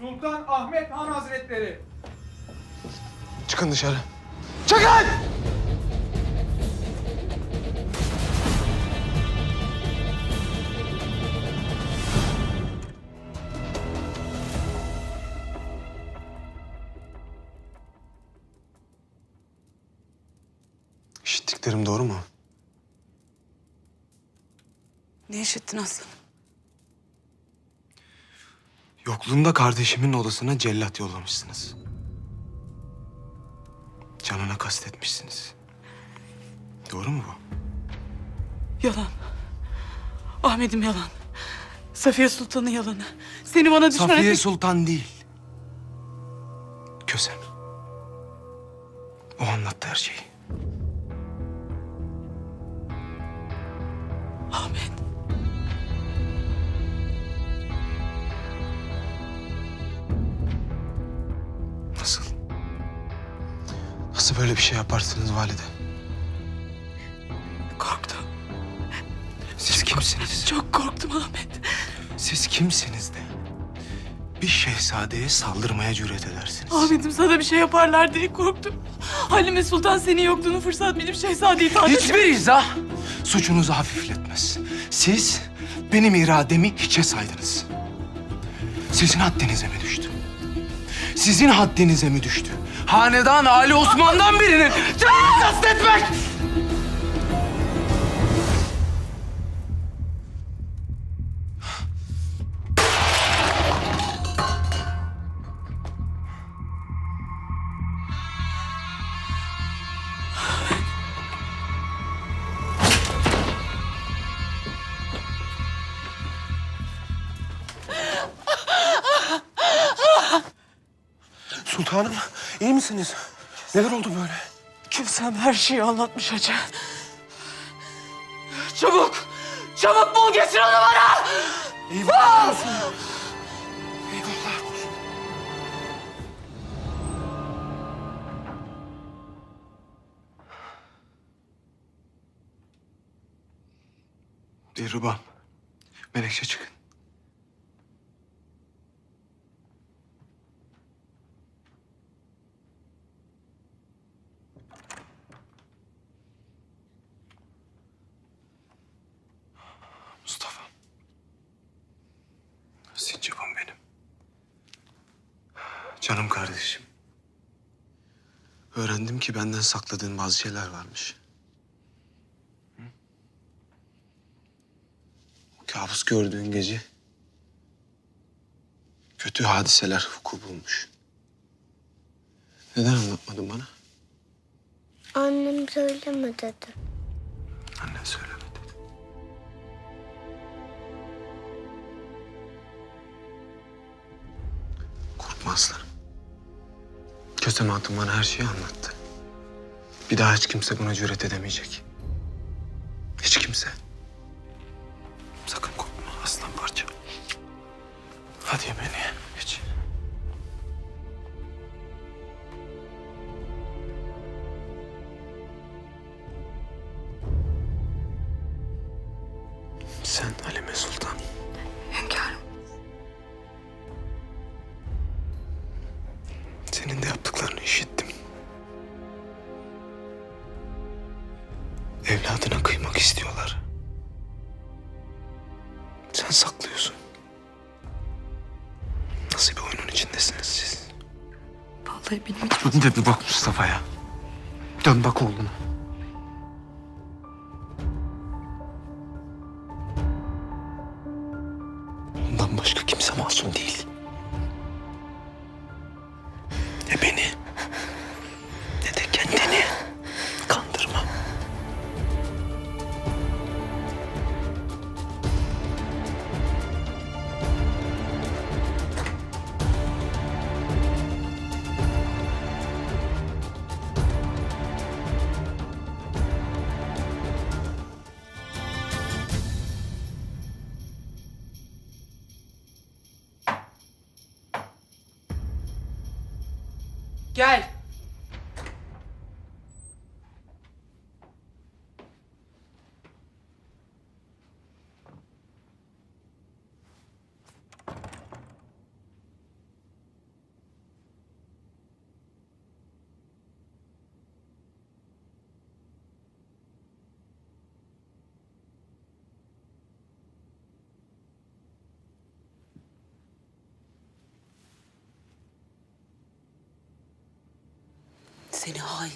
Sultan Ahmet Han Hazretleri. Çıkın dışarı. Çıkın! İşittiklerim doğru mu? Ne işittin aslanım? Yokluğunda kardeşimin odasına cellat yollamışsınız. Canına kastetmişsiniz. Doğru mu bu? Yalan. Ahmet'im yalan. Safiye Sultan'ın yalanı. Seni bana düşman Safiye etmek... Sultan değil. Kösem. O anlattı her şeyi. Nasıl böyle bir şey yaparsınız valide? Korktum. Siz kimsiniz? Çok korktum Ahmet. Siz kimsiniz de? Bir şehzadeye saldırmaya cüret edersiniz. Ahmet'im sana bir şey yaparlar diye korktum. Halime Sultan senin yokluğunu fırsat bilip şehzadeyi taht Hiçbir izah suçunuzu hafifletmez. Siz benim irademi hiçe saydınız. Sizin haddinize mi düştü? Sizin haddinize mi düştü? Hanedan Ali Osman'dan birinin canını kastetmek! Sultanım, iyi misiniz? Neler oldu böyle? Kimsem her şeyi anlatmış hacı. Çabuk! Çabuk bul getir onu bana! Eyvallah olsun. Eyvallah olsun. Dilrubam, Melekçe çıkın. Canım kardeşim. Öğrendim ki benden sakladığın bazı şeyler varmış. Kabus gördüğün gece kötü hadiseler vuku bulmuş. Neden anlatmadın bana? Annem söyleme dedi. Annen söyleme dedi. Kösem Hatun bana her şeyi anlattı. Bir daha hiç kimse buna cüret edemeyecek. Hiç kimse. Sakın korkma aslan parça. Hadi yemeğini geç. Sen Halime Sultan. Evladına kıymak istiyorlar. Sen saklıyorsun. Nasıl bir oyunun içindesiniz siz? Vallahi bilmiyorum. Dön de bir bak Mustafa'ya. Dön bak oğluna. Ondan başka kimse masum değil. Gel. Seni hain.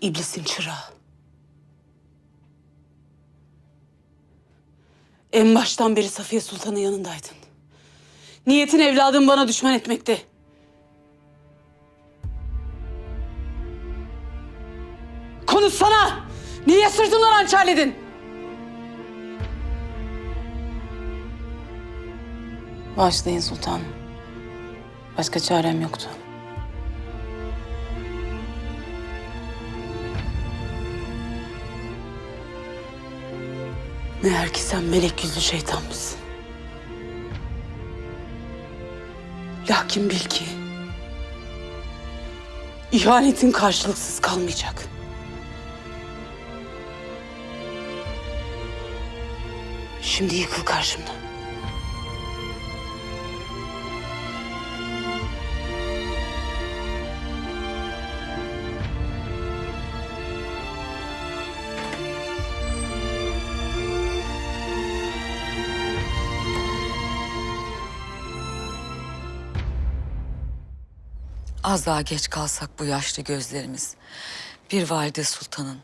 İblisin çırağı. En baştan beri Safiye Sultan'ın yanındaydın. Niyetin evladımı bana düşman etmekti. Konuşsana! Niye sırtımdan hançerledin? Başlayın sultanım. Başka çarem yoktu. Meğer ki sen melek yüzlü şeytan mısın? Lakin bil ki... ...ihanetin karşılıksız kalmayacak. Şimdi yıkıl karşımdan. Az daha geç kalsak bu yaşlı gözlerimiz bir valide sultanın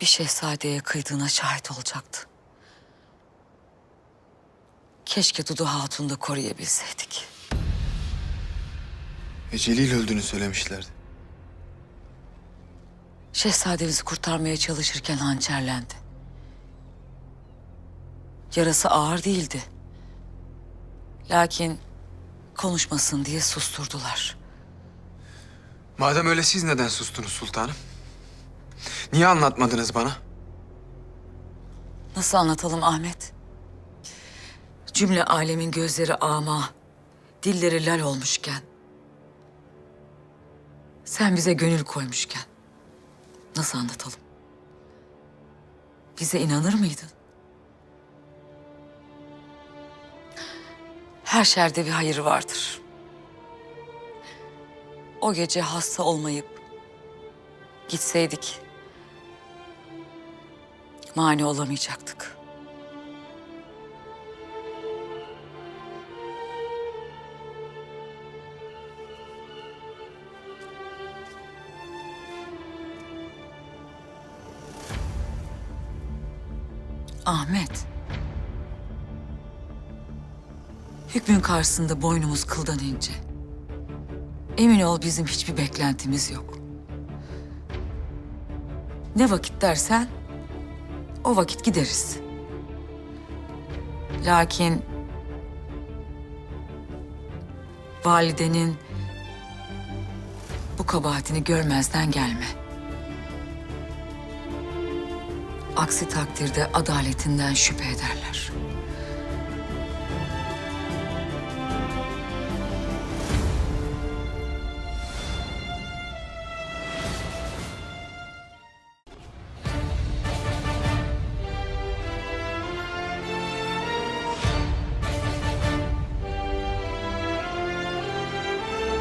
bir şehzadeye kıydığına şahit olacaktı. Keşke Dudu Hatun'u da koruyabilseydik. E Celil öldüğünü söylemişlerdi. Şehzademizi kurtarmaya çalışırken hançerlendi. Yarası ağır değildi. Lakin konuşmasın diye susturdular. Madem öyle siz neden sustunuz sultanım? Niye anlatmadınız bana? Nasıl anlatalım Ahmet? Cümle alemin gözleri ama, dilleri lal olmuşken. Sen bize gönül koymuşken. Nasıl anlatalım? Bize inanır mıydın? Her şerde bir hayır vardır. O gece hasta olmayıp gitseydik mani olamayacaktık. Ahmet. Hükmün karşısında boynumuz kıldan ince. Emin ol bizim hiçbir beklentimiz yok. Ne vakit dersen o vakit gideriz. Lakin validenin bu kabahatini görmezden gelme. Aksi takdirde adaletinden şüphe ederler.